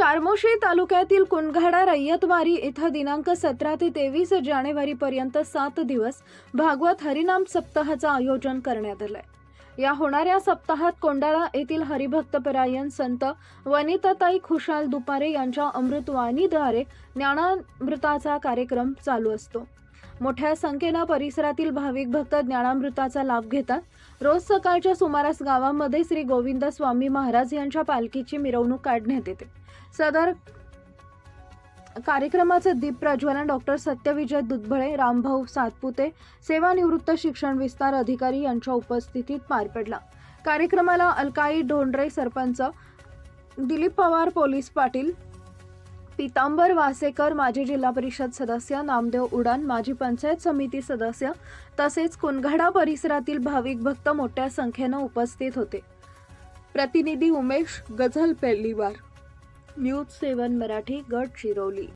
चारमोशी तालुक्यातील कुंडघाडा रय्यतवारी इथं दिनांक सतरा ते तेवीस जानेवारीपर्यंत सात दिवस भागवत हरिनाम सप्ताहाचं आयोजन करण्यात आलंय. या होणाऱ्या सप्ताहात कोंडाळा येथील हरिभक्तपरायण संत वनिताताई खुशाल दुपारे यांच्या अमृतवाणीद्वारे ज्ञानामृताचा कार्यक्रम चालू असतो. मोठ्या संख्येनं परिसरातील भाविक भक्त ज्ञानामृताचा लाभ घेतात. रोज सकाळच्या सुमारास गावामध्ये श्री गोविंद स्वामी महाराज यांच्या पालखीची मिरवणूक काढण्यात येते. सदर कार्यक्रमाचे दीप प्रज्वलन डॉक्टर सत्यविजय दुधबळे रामभाऊ सातपुते सेवानिवृत्त शिक्षण विस्तार अधिकारी यांच्या उपस्थितीत पार पडला. कार्यक्रमाला अलकाई ढोंडरे सरपंच दिलीप पवार पोलीस पाटील पितांबर वासेकर माजी जिल्हा परिषद सदस्य नामदेव उडान माजी पंचायत समिती सदस्य तसेच कुनघाडा परिसरातील भाविक भक्त मोठ्या संख्येनं उपस्थित होते. प्रतिनिधी उमेश गझल पेल्लीवार. न्यूज सेवन मराठी गट गडचिरोली